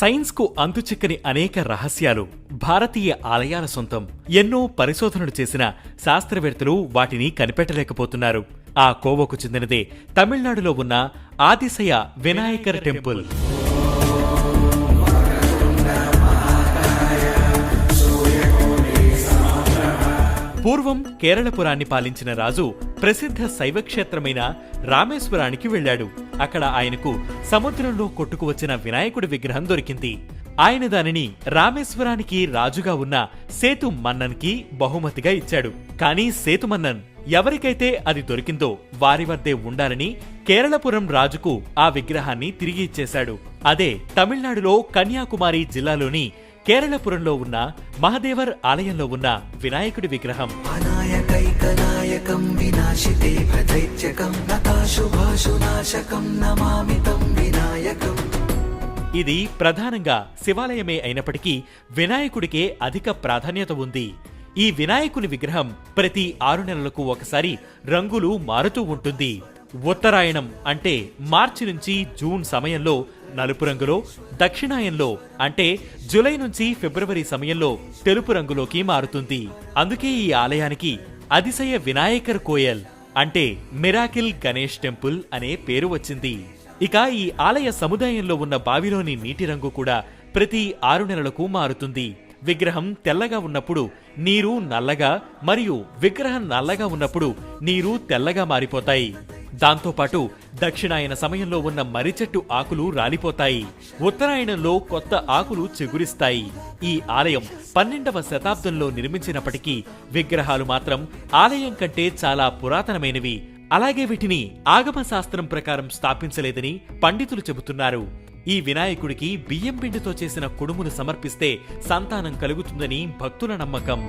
సైన్స్కు అంతుచిక్కని అనేక రహస్యాలు భారతీయ ఆలయాల సొంతం ఎన్నో పరిశోధనలు చేసిన శాస్త్రవేత్తలు వాటిని కనిపెట్టలేకపోతున్నారు. ఆ కోవకు చెందినదే తమిళనాడులో ఉన్న ఆదిశయ వినాయకర్ టెంపుల్. పూర్వం కేరళపురాన్ని పాలించిన రాజు ప్రసిద్ధ శైవక్షేత్రమైన రామేశ్వరానికి వెళ్ళాడు. అక్కడ ఆయనకు సముద్రంలో కొట్టుకు వచ్చిన వినాయకుడి విగ్రహం దొరికింది. ఆయన దానిని రామేశ్వరానికి రాజుగా ఉన్న సేతు మన్నన్కి బహుమతిగా ఇచ్చాడు. కానీ సేతు మన్నన్ ఎవరికైతే అది దొరికిందో వారి వద్దే ఉండాలని కేరళపురం రాజుకు ఆ విగ్రహాన్ని తిరిగి ఇచ్చేశాడు. అదే తమిళనాడులో కన్యాకుమారి జిల్లాలోని కేరళపురంలో ఉన్న మహదేవర్ ఆలయంలో ఉన్న వినాయకుడి విగ్రహం. अनायकैकनायकं विनाशिते प्रदैत्यकं नताशुभाशुनाशकं नमामि तं विनायकम् ఇది ప్రధానంగా శివాలయమే అయినప్పటికీ వినాయకుడికే అధిక ప్రాధాన్యత ఉంది ఈ వినాయకుని విగ్రహం ప్రతి ఆరు నెలలకు ఒకసారి రంగులు మారుతూ ఉంటుంది ఉత్తరాయణం అంటే మార్చి నుంచి జూన్ సమయంలో నలుపు రంగులో దక్షిణాయనంలో అంటే జూలై నుంచి ఫిబ్రవరి సమయంలో తెలుపు రంగులోకి మారుతుంది అందుకే ఈ ఆలయానికి అతిశయ వినాయకర్ కోయల్ అంటే మిరాకిల్ గణేష్ టెంపుల్ అనే పేరు వచ్చింది. ఇక ఈ ఆలయ సముదాయంలో ఉన్న బావిలోని నీటి రంగు కూడా ప్రతి ఆరు నెలలకు మారుతుంది. విగ్రహం తెల్లగా ఉన్నప్పుడు నీరు నల్లగా మరియు విగ్రహం నల్లగా ఉన్నప్పుడు నీరు తెల్లగా మారిపోతాయి. దాంతోపాటు దక్షిణాయన సమయంలో ఉన్న మరిచెట్టు ఆకులు రాలిపోతాయి. ఉత్తరాయణంలో కొత్త ఆకులు చిగురిస్తాయి. ఈ ఆలయం పన్నెండవ శతాబ్దంలో నిర్మించినప్పటికీ విగ్రహాలు మాత్రం ఆలయం కంటే చాలా పురాతనమైనవి. అలాగే వీటిని ఆగమ శాస్త్రం ప్రకారం స్థాపించలేదని పండితులు చెబుతున్నారు. ఈ వినాయకుడికి బియ్యం పిండితో చేసిన కుడుమును సమర్పిస్తే సంతానం కలుగుతుందని భక్తుల నమ్మకం.